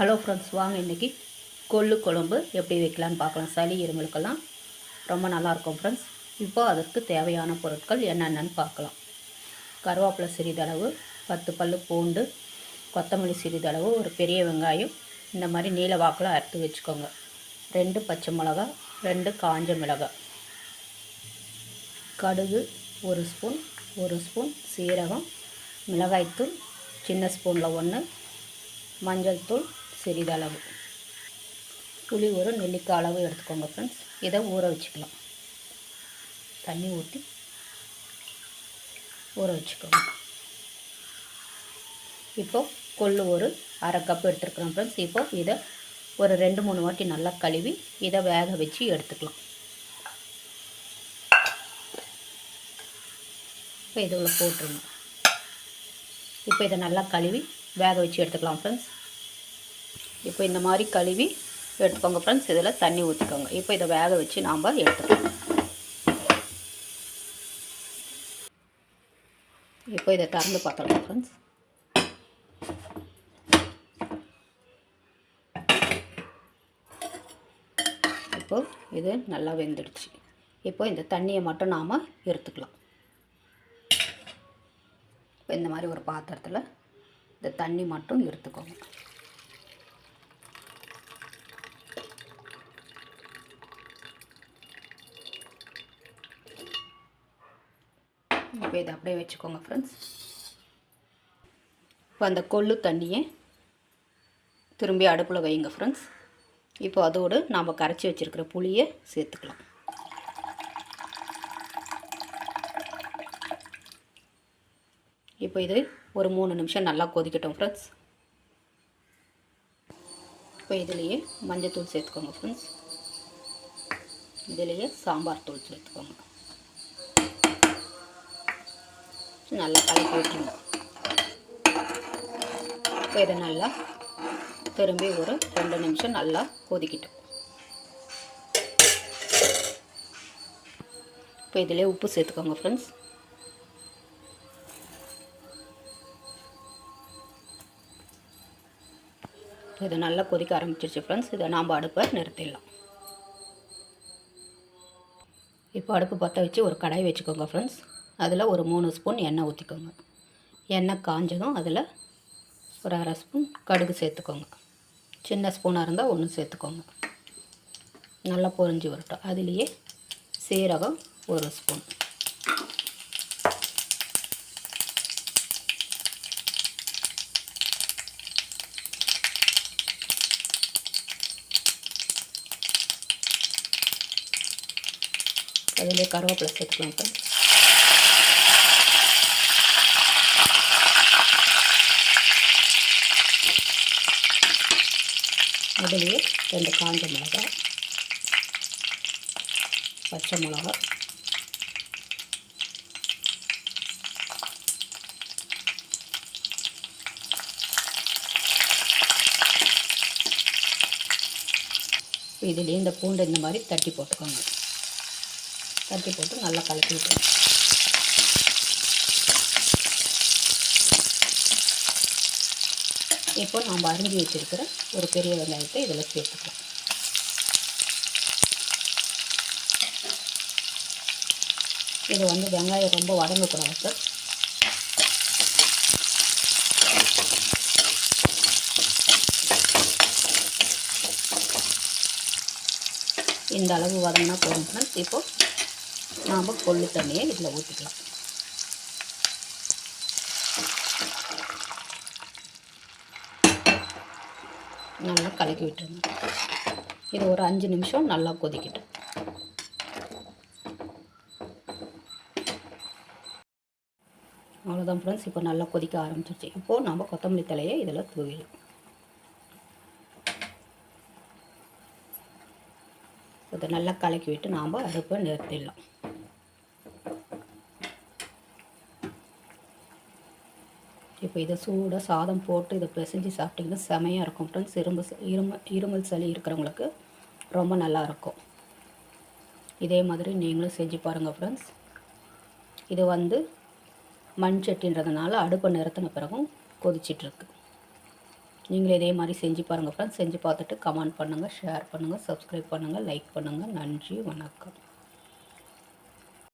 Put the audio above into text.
Hello friends வாங்க இன்றைக்கி கொள்ளு குழம்பு எப்படி வைக்கலான்னு பார்க்கலாம். சளி இருமலுக்கெல்லாம் ரொம்ப நல்லாயிருக்கும் ஃப்ரெண்ட்ஸ். இப்போ அதற்கு தேவையான பொருட்கள் என்னென்னன்னு பார்க்கலாம். கருவேப்பிலை சிறிதளவு பத்து பல்லு பூண்டு கொத்தமல்லி சிறிதளவு ஒரு பெரிய வெங்காயம் இந்த மாதிரி நீல வாக்கில் அறுத்து வச்சுக்கோங்க. ரெண்டு பச்சை மிளகா ரெண்டு காஞ்ச மிளகாய் கடுகு ஒரு ஸ்பூன் ஒரு ஸ்பூன் சீரகம் மிளகாய்த்தூள் சின்ன ஸ்பூனில் ஒன்று மஞ்சள் தூள் சிறிதளவு புளி ஒரு நெல்லிக்காய் அளவு எடுத்துக்கோங்க ஃப்ரெண்ட்ஸ் இதை ஊற வச்சுக்கலாம். தண்ணி ஊற்றி ஊற வச்சுக்கோங்க. இப்போ கொள்ளு ஒரு அரை கப் எடுத்துருக்குறோம் ஃப்ரெண்ட்ஸ் இப்போ இதை ஒரு ரெண்டு மூணு வாட்டி நல்லா கழுவி இதை வேக வச்சு எடுத்துக்கலாம். இப்போ இதில் போட்டுருங்க. இப்போ இதை நல்லா கழுவி வேக வச்சு எடுத்துக்கலாம் ஃப்ரெண்ட்ஸ் இப்போ இந்த மாதிரி கழுவி எடுத்துக்கோங்க ஃப்ரெண்ட்ஸ் இதில் தண்ணி ஊற்றிக்கோங்க. இப்போ இதை வேக வச்சு நாம் எடுத்துக்கலாம். இப்போ இதை திறந்து பார்க்கலாம் ஃப்ரெண்ட்ஸ் இப்போ இது நல்லா வெந்துடுச்சு. இப்போ இந்த தண்ணியை மட்டும் நாம் எடுத்துக்கலாம். இப்போ இந்த மாதிரி ஒரு பாத்திரத்தில் இந்த தண்ணி மட்டும் எடுத்துக்கோங்க. இப்போ இதை அப்படியே வச்சுக்கோங்க ஃப்ரெண்ட்ஸ் இப்போ அந்த கொள்ளு தண்ணியை திரும்பி அடுப்பில் வைங்க ஃப்ரெண்ட்ஸ் இப்போ அதோடு நாம் கரைச்சி வச்சுருக்கிற புளியை சேர்த்துக்கலாம். இப்போ இது ஒரு மூணு நிமிஷம் நல்லா கொதிக்கட்டும் ஃப்ரெண்ட்ஸ் இப்போ இதுலேயே மஞ்சத்தூள் சேர்த்துக்கோங்க ஃப்ரெண்ட்ஸ் இதுலேயே சாம்பார் தூள் சேர்த்துக்கோங்க. நல்லா கலக்கி வைக்கணும் இப்போ இதை நல்லா திரும்பி ஒரு ரெண்டு நிமிஷம் நல்லா கொதிக்கிட்டோம். இப்போ இதிலே உப்பு சேர்த்துக்கோங்க ஃப்ரெண்ட்ஸ் இது நல்லா கொதிக்க ஆரம்பிச்சிருச்சு ஃப்ரெண்ட்ஸ் இதை நாம் அடுப்பை நிறுத்திடலாம். இப்போ அடுப்பு பற்ற வச்சு ஒரு கடாய் வச்சுக்கோங்க ஃப்ரெண்ட்ஸ் அதில் ஒரு மூணு ஸ்பூன் எண்ணெய் ஊற்றிக்கோங்க. எண்ணெய் காஞ்சதும் அதில் ஒரு அரை ஸ்பூன் கடுகு சேர்த்துக்கோங்க. சின்ன ஸ்பூனாக இருந்தால் ஒன்று சேர்த்துக்கோங்க. நல்லா பொரிஞ்சு வரட்டும். அதுலேயே சீரகம் ஒரு ஸ்பூன். அதிலே கருவேப்பிலை சேர்த்துக்கலாம் இப்போ அதுலேயே ரெண்டு காஞ்ச மிளகா பச்சை மிளகா இதுலேயே இந்த பூண்டு இந்த மாதிரி தட்டி போட்டுக்கோங்க. தட்டி போட்டு நல்லா கலக்கி விட்டுருங்க இப்போ நாம் அரிஞ்சு வச்சுருக்கிற ஒரு பெரிய வெங்காயத்தை இதில் சேர்த்துக்கலாம். இது வந்து வெங்காயம் ரொம்ப வதங்கக்கூடாது. சார் இந்த அளவு வதங்கினா போதும் ஃப்ரெண்ட்ஸ் இப்போது நாம் கொள்ளு தண்ணியை இதில் ஊற்றிக்கலாம் நல்லா கலக்கி விட்டுருங்க. இது ஒரு அஞ்சு நிமிஷம் நல்லா கொதிக்கட்டும். அவ்வளோதான் ஃப்ரெண்ட்ஸ் இப்போ நல்லா கொதிக்க ஆரம்பிச்சிருச்சு. இப்போது நம்ம கொத்தமல்லி தலையை இதில் தூவிடும் இதை நல்லா கலக்கி விட்டு நாம் அடுப்பை நிறுத்திடலாம். இப்போ இதை சூடாக சாதம் போட்டு இதை பிசைஞ்சு சாப்பிட்டிங்கன்னா செமையாக இருக்கும் ஃப்ரெண்ட்ஸ் இரும்பு இருமல் இருமல் சளி இருக்கிறவங்களுக்கு ரொம்ப நல்லா இருக்கும். இதே மாதிரி நீங்களும் செஞ்சு பாருங்கள் ஃப்ரெண்ட்ஸ் இது வந்து மண் சட்டின்றதுனால அடுப்பை நிறுத்தின பிறகும் கொதிச்சிட்ருக்கு. நீங்களும் இதே மாதிரி செஞ்சு பாருங்கள் ஃப்ரெண்ட்ஸ் செஞ்சு பார்த்துட்டு கமெண்ட் பண்ணுங்கள் ஷேர் பண்ணுங்கள் சப்ஸ்கிரைப் பண்ணுங்கள் லைக் பண்ணுங்கள் நன்றி வணக்கம்.